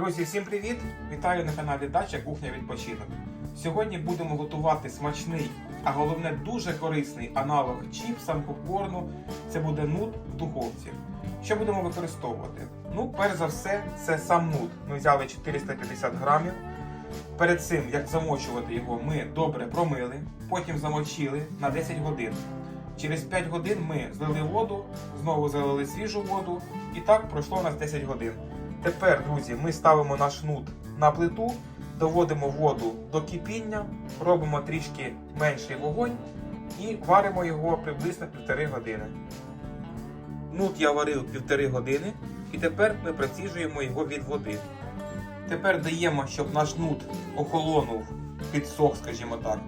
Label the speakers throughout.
Speaker 1: Друзі, всім привіт! Вітаю на каналі Дача Кухня Відпочинок. Сьогодні будемо готувати смачний, а головне дуже корисний аналог чіпсам, попкорну. Це буде нут в духовці. Що будемо використовувати? Ну, перш за все, це сам нут. Ми взяли 450 грамів. Перед цим, як замочувати його, ми добре промили, потім замочили на 10 годин. Через 5 годин ми злили воду, знову залили свіжу воду, і так пройшло у нас 10 годин. Тепер, друзі, ми ставимо наш нут на плиту, доводимо воду до кипіння, робимо трішки менший вогонь і варимо його приблизно півтори години. Нут я варив півтори години, і тепер ми проціжуємо його від води. Тепер даємо, щоб наш нут охолонув, підсох, скажімо так.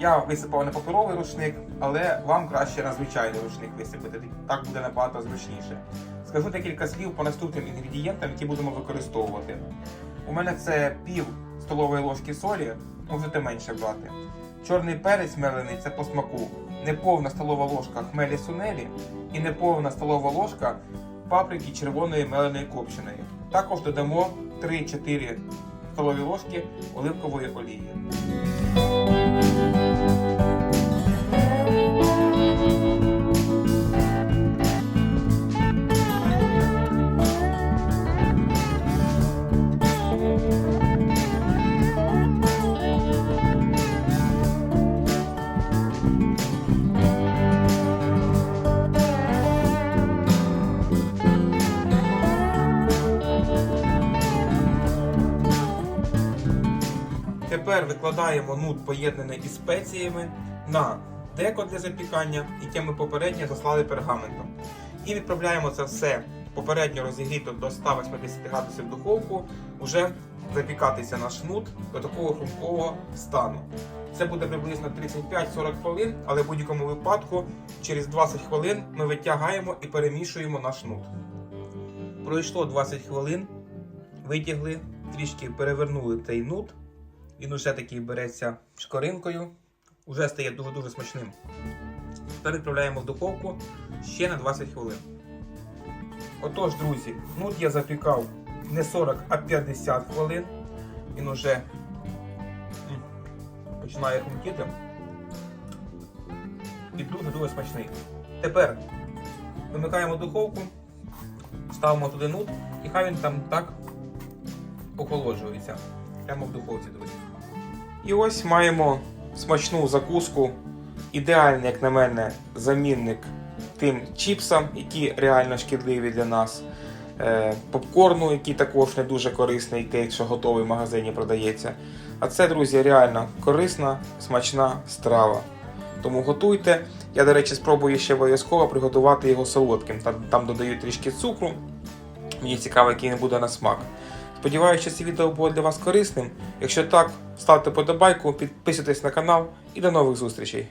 Speaker 1: Я висипав на паперовий рушник, але вам краще на звичайний рушник висипати. Так буде набагато зручніше. Скажу декілька слів по наступним інгредієнтам, які будемо використовувати. У мене це пів столової ложки солі, можете менше брати. Чорний перець мелений це по смаку, неповна столова ложка хмелі сунелі і неповна столова ложка паприки червоної меленої копченої. Також додамо 3-4 столові ложки оливкової олії. Тепер викладаємо нут поєднаний із спеціями на деко для запікання, яке ми попередньо заслали пергаментом. І відправляємо це все попередньо розігріто до 180 градусів духовку, вже запікатися наш нут до такого хрупкого стану. Це буде приблизно 35-40 хвилин, але в будь-якому випадку через 20 хвилин ми витягаємо і перемішуємо наш нут. Пройшло 20 хвилин, витягли, трішки перевернули цей нут. Він уже такий береться шкоринкою, уже стає дуже-дуже смачним. Тепер відправляємо в духовку ще на 20 хвилин. Отож, друзі, нут я запікав не 40, а 50 хвилин. Він уже починає хрумтіти. І дуже-дуже смачний. Тепер вимикаємо духовку, ставимо туди нут і хай він там так охолоджується. Прямо в духовці, друзі. І ось маємо смачну закуску. Ідеальний, як на мене, замінник тим чіпсам, які реально шкідливі для нас. Е, попкорну, який також не дуже корисний, те, якщо готовий в магазині продається. А це, друзі, реально корисна, смачна страва. Тому готуйте. Я, до речі, спробую ще обов'язково приготувати його солодким. Там, там додаю трішки цукру. Мені цікаво, який він буде на смак. Сподіваюся, це відео було для вас корисним. Якщо так, ставте подобайку, підписуйтесь на канал і до нових зустрічей.